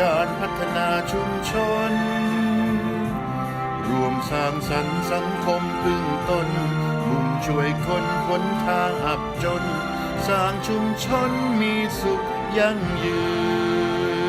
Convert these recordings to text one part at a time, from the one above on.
การพัฒนาชุมชน รวมสร้างสรรค์สังคมพึ่งตนมุ่งช่วยคนพ้นทางอับจน สร้างชุมชนมีสุขยั่งยืน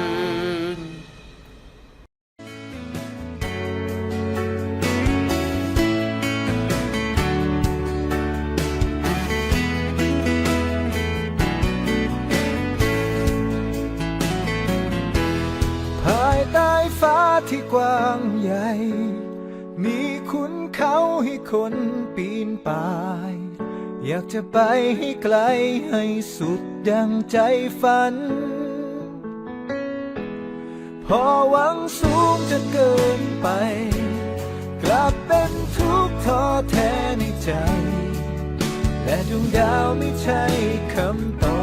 ที่กว้างใหญ่ มีขุนเขาให้คนปีนป่าย อยากจะไปให้ไกลให้สุดดังใจฝัน พอหวังสูงจนเกินไป กลับเป็นทุกข์ท้อแท้ในใจ และดวงดาวไม่ใช่คำตอบ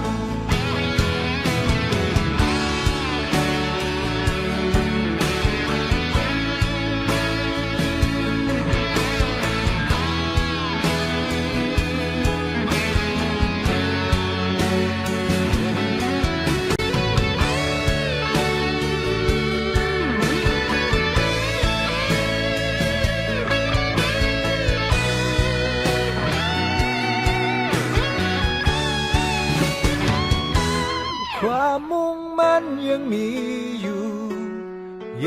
มมุ่งมั่นยังมีอยู่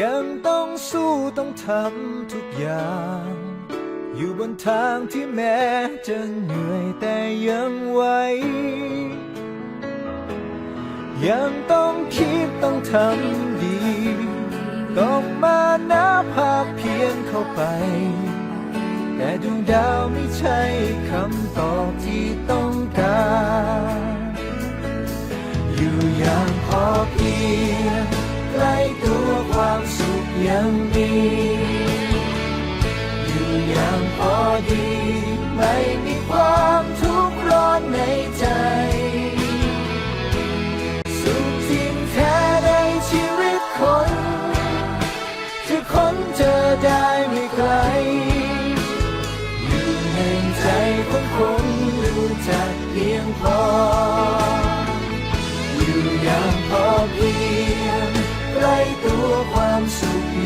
ยังต้องสู้ต้องทำทุกอย่าง อยู่บนทางที่แม้จะเหนื่อยแต่ยังไหวยังต้องคิดต้องทำดี ต้องมานับภาพเพียงเข้าไป แต่ดวงดาวไม่ใช่คำตอบที่ต้องการ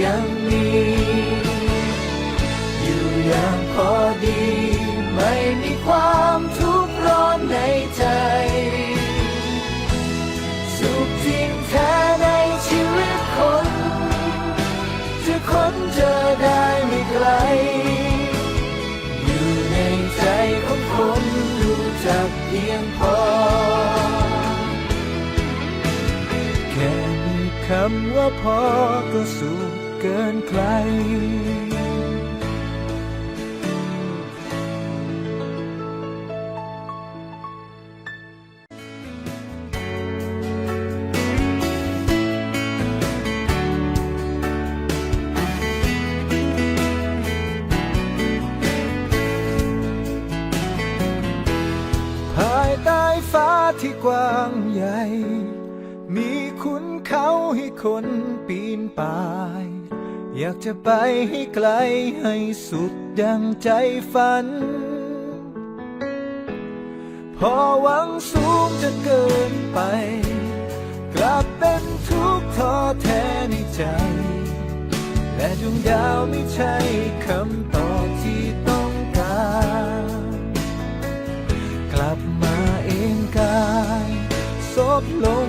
ยังมีอยู่อย่างพอดี ไม่มีความทุกข์ร้อนในใจ สุขจริงแท้ในชีวิตคน จะค้นเจอได้ไม่ไกล อยู่ในใจของคนรู้จักเพียงพอแค่มีคำว่าพอก็สุข เกินใคร ภายใต้ฟ้าที่กว้างใหญ่ มีขุนเขาให้คนปีนป่าย อยากจะไปให้ไกลให้สุดดังใจฝัน พอหวังสูงจนเกินไป กลับเป็นทุกข์ท้อแท้ในใจ และดวงดาวไม่ใช่คำตอบที่ต้องการ กลับมาเองกายซบลง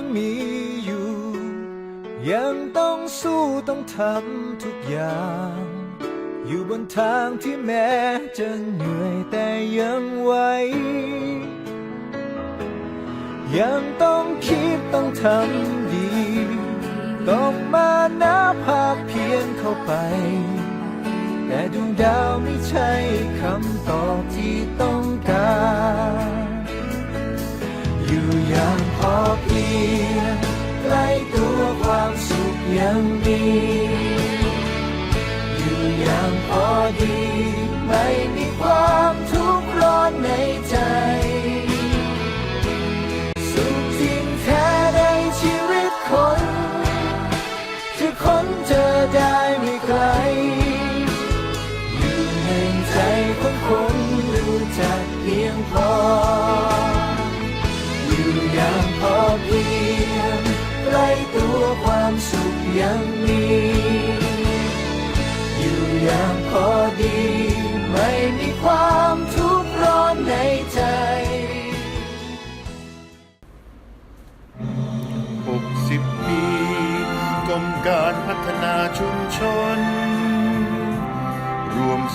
ยังมีอยู่ ยังต้องสู้ต้องทำทุกอย่าง อยู่บนทางที่แม้จะเหนื่อยแต่ยังไหวยังต้องคิดต้องทำดี ต้องมานับภาคเพียนเข้าไป แต่ดวงดาวไม่ใช่คำตอบที่ต้องการ อยู่อย่างพอเพียงใกล้ตัวความสุขยังมี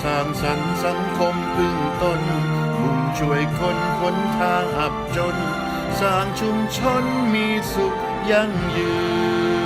สร้างสรรค์สังคมพึ่งตน มุ่งช่วยคนพ้นทางอับจน สร้างชุมชนมีสุขยั่งยืน